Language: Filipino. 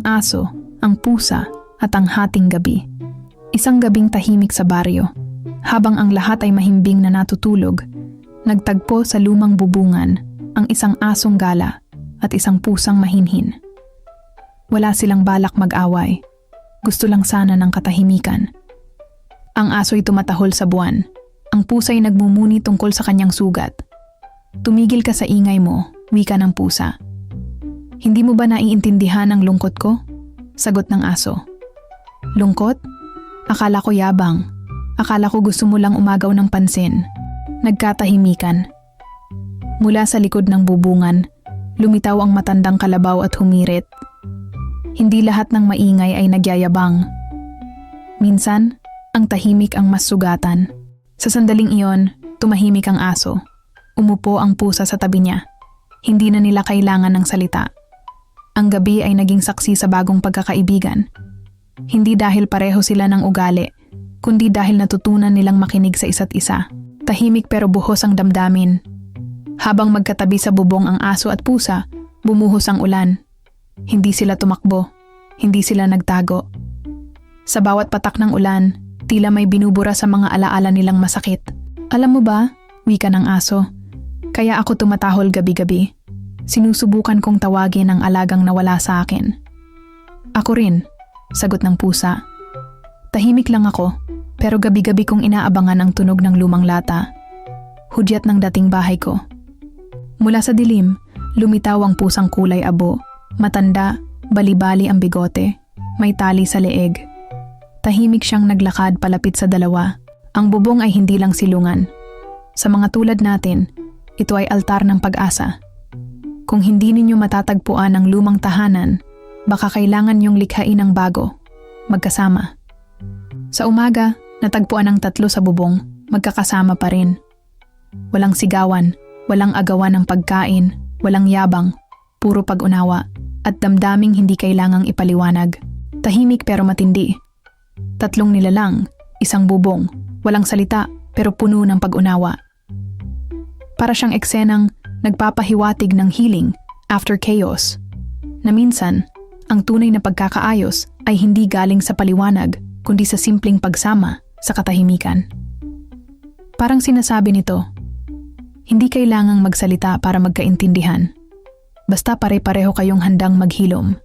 ang aso, ang pusa, at ang hating gabi. Isang gabing tahimik sa baryo. Habang ang lahat ay mahimbing na natutulog, nagtagpo sa lumang bubungan ang isang asong gala at isang pusang mahinhin. Wala silang balak mag-away. Gusto lang sana ng katahimikan. Ang aso'y tumatahol sa buwan. Ang pusa'y nagmumuni tungkol sa kanyang sugat. Tumigil ka sa ingay mo, wika ng pusa. Hindi mo ba naiintindihan ang lungkot ko? Sagot ng aso. Lungkot? Akala ko yabang. Akala ko gusto mo lang umagaw ng pansin. Nagkatahimikan. Mula sa likod ng bubungan, lumitaw ang matandang kalabaw at humirit. Hindi lahat ng maingay ay nagyayabang. Minsan, ang tahimik ang mas sugatan. Sa sandaling iyon, tumahimik ang aso. Umupo ang pusa sa tabi niya. Hindi na nila kailangan ng salita. Ang gabi ay naging saksi sa bagong pagkakaibigan. Hindi dahil pareho sila ng ugali, kundi dahil natutunan nilang makinig sa isa't isa. Tahimik pero buhos ang damdamin. Habang magkatabi sa bubong ang aso at pusa, bumuhos ang ulan. Hindi sila tumakbo. Hindi sila nagtago. Sa bawat patak ng ulan, tila may binubura sa mga alaala nilang masakit. Alam mo ba, wika ng aso, kaya ako tumatahol gabi-gabi. Sinusubukan kong tawagin ang alagang nawala sa akin. Ako rin, sagot ng pusa. Tahimik lang ako, pero gabi-gabi kong inaabangan ang tunog ng lumang lata. Hudyat ng dating bahay ko. Mula sa dilim, lumitaw ang pusang kulay abo. Matanda, balibali ang bigote. May tali sa leeg. Tahimik siyang naglakad palapit sa dalawa. Ang bubong ay hindi lang silungan. Sa mga tulad natin, ito ay altar ng pag-asa. Kung hindi ninyo matatagpuan ang lumang tahanan, baka kailangan niyong likhain ang bago, magkasama. Sa umaga, natagpuan ang tatlo sa bubong, magkakasama pa rin. Walang sigawan, walang agawan ng pagkain, walang yabang, puro pag-unawa, at damdaming hindi kailangang ipaliwanag. Tahimik pero matindi. Tatlong nilalang, isang bubong, walang salita pero puno ng pag-unawa. Para siyang eksenang nagpapahiwatig ng healing after chaos, na minsan, ang tunay na pagkakaayos ay hindi galing sa paliwanag kundi sa simpleng pagsama sa katahimikan. Parang sinasabi nito, hindi kailangang magsalita para magkaintindihan. Basta pare-pareho kayong handang maghilom